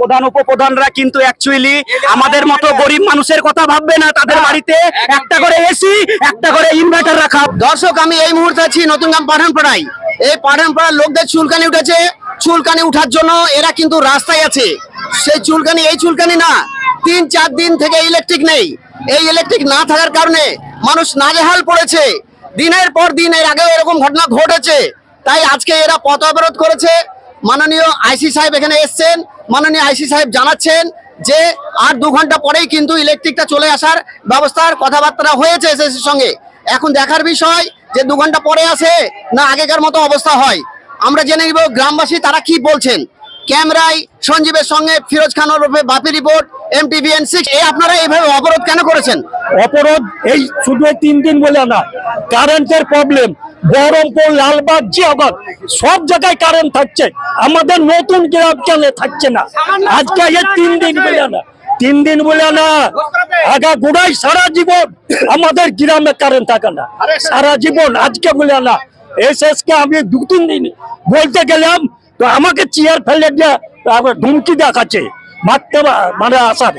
প্রধান উপপ্রধানরা কিন্তু অ্যাকচুয়ালি আমাদের মতো গরিব মানুষের কথা ভাববে না তাদের বাড়িতে একটা করে এসি একটা করে ইনভার্টার রাখা। দর্শক আমি এই মুহূর্তে আছি নতুনগ্রাম পাঠানপাড়ায়। এই পাঠানপাড়ার লোকদের চুলকানি উঠেছে। চুলকানি উঠার জন্য এরা কিন্তু রাস্তায় আছে। সেই চুলকানি এই চুলকানি না তিন চার দিন থেকে ইলেকট্রিক নেই। এই ইলেকট্রিক না থাকার কারণে মানুষ নাজেহাল পড়েছে। দিনের পর দিন এর আগেও এরকম ঘটনা ঘটেছে। তাই আজকে এরা পথ অবরোধ করেছে। মাননীয় আইসি সাহেব এখানে এসছেন। মাননীয় আইসি সাহেব জানাচ্ছেন যে আর দু ঘণ্টা পরেই কিন্তু ইলেকট্রিকটা চলে আসার ব্যবস্থার কথাবার্তা হয়েছে এস সঙ্গে। এখন দেখার বিষয় যে দু ঘণ্টা পরে আসে না আগেকার মতো অবস্থা হয়। আমরা জেনে নিব গ্রামবাসী তারা কি বলছেন। ক্যামেরায় সঞ্জীবের সঙ্গে ফিরোজ খান ওরফে Bapi report M TVN six এই আপনারা এইভাবে অবরোধ কেন করেছেন? অপরাধ এই শুধু তিন দিন বলে না, কারেন্টের প্রবলেম বহরমপুর, লালবাগ জিয়াবাগ সব জায়গায় কারেন্ট থাকছে। আমাদের নতুন গ্রাম কেন থাকছে না? আজকে এই তিন দিন বলে না, তিন দিন বলে না। আগা গোড়াই সারা জীবন আমাদের গ্রামে কারেন্ট থাকে না। সারা জীবন আজকে বলে না। এস কে আমি দু তিন দিন বলতে গেলাম তো আমাকে চেয়ার ফেলে দিয়ে আবার ধুমকি দেখাচ্ছে মারতে মানে আসার।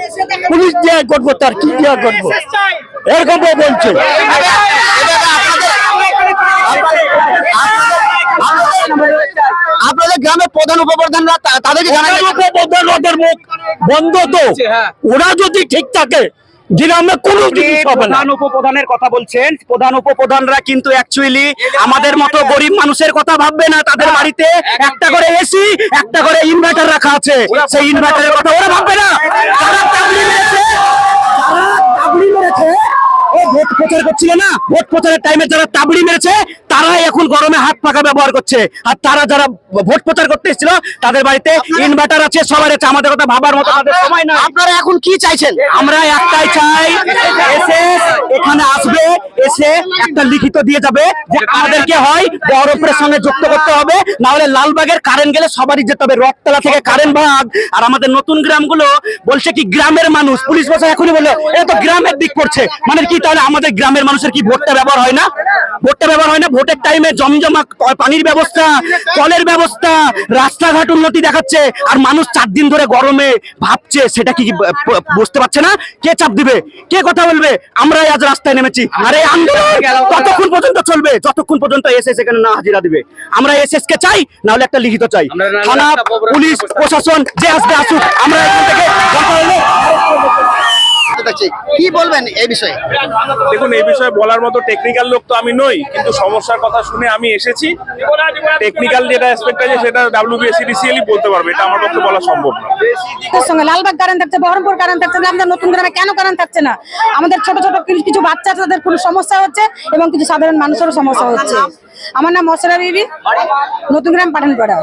পুলিশ দেয়া করব তার কি দেয়া করব? এরকম বলছে। আপনাদের গ্রামের প্রধান উপপ্রধানরা তা- তাদেরকে জানাই ওদের ওদের মুখ বন্ধ তো। ওরা যদি ঠিক থাকে গ্রামে কোনো জিনিস হবে না। প্রধান উপপ্রধানের কথা বলছেন। প্রধান উপপ্রধানরা কিন্তু অ্যাকচুয়ালি আমাদের মতো গরিব মানুষের কথা ভাববে না। তাদের বাড়িতে একটা করে এসি একটা করে ইনভার্টার রাখা আছে। সেই ইনভার্টারের কথা ওরা ভাববে না তারা তাবলি মেরেছে তারা তাবলি মেরেছে ও ভোট করছিল না ভোট প্রচারের টাইমে যারা তাবলি মেরেছে তারাই এখন গরমে হাত পাকা ব্যবহার করছে। আর তারা যারা ভোট প্রচার করতে এসেছিল তাদের বাড়িতে ইনভার্টার আছে সবার আছে আমাদের কথা ভাবার মতো আমাদের সময় না আপনারা এখন কি চাইছেন? আমরা একটাই চাই এসে এখানে আসবে এসে একটা লিখিত দিয়ে যাবে যে আমাদেরকে হয় বহরমপুরের সঙ্গে যুক্ত করতে হবে না হলে লালবাগের কারেন্ট গেলে সবারই যেতে হবে রথতলা থেকে কারেন্ট ভাগ আর আমাদের নতুন গ্রামগুলো বলছে কি গ্রামের মানুষ। পুলিশ বসে এখনই বলল এটা তো গ্রামের দিক পড়ছে মানে কি তাহলে আমাদের গ্রামের মানুষের কি ভোটটা ব্যবহার হয় না? ভোটটা ব্যবহার হয় না? ভোটের টাইমে জমজমা পানির ব্যবস্থা কলের ব্যবস্থা রাস্তাঘাট উন্নতি দেখাচ্ছে আর মানুষ চার দিন ধরে গরমে ভাবছে সেটা কি বুঝতে পারছে না? কে চাপ দিবে? কে কথা বলবে? আমরাই আজ রাস্তায় নেমেছি। আর এই আন্দোলন ততক্ষণ পর্যন্ত চলবে? যতক্ষণ পর্যন্ত এসএস এখানে না হাজিরা দিবে। আমরা এসএস কে চাই না হলে একটা লিখিত চাই। থানা পুলিশ প্রশাসন যে আসবে আসুক আমরা এখান থেকে দরকার কি বলবেন এই বিষয়ে? দেখুন এই বিষয়ে বলার মতো টেকনিক্যাল লোক তো আমি নই কিন্তু সমস্যার কথা শুনে আমি এসেছি। টেকনিক্যাল যেটা অ্যাসপেক্ট আছে সেটা ডাব্লিউবিএসিডিসিএলই বলতে পারবে এটা আমার পক্ষে বলা সম্ভব না। এর সঙ্গে লালবাগ কারেন্ট থাকছে বহরমপুর কারেন্ট থাকছে না, আমাদের নতুন গ্রামে কেন কারেন্ট থাকছে না? আমাদের ছোট ছোট কিছু- কিছু বাচ্চা আছে, তাদের কোনো সমস্যা হচ্ছে এবং কিছু সাধারণ মানুষেরও সমস্যা হচ্ছে। আমার নাম মশলা বিবি নতুন গ্রাম পাঠানপাড়া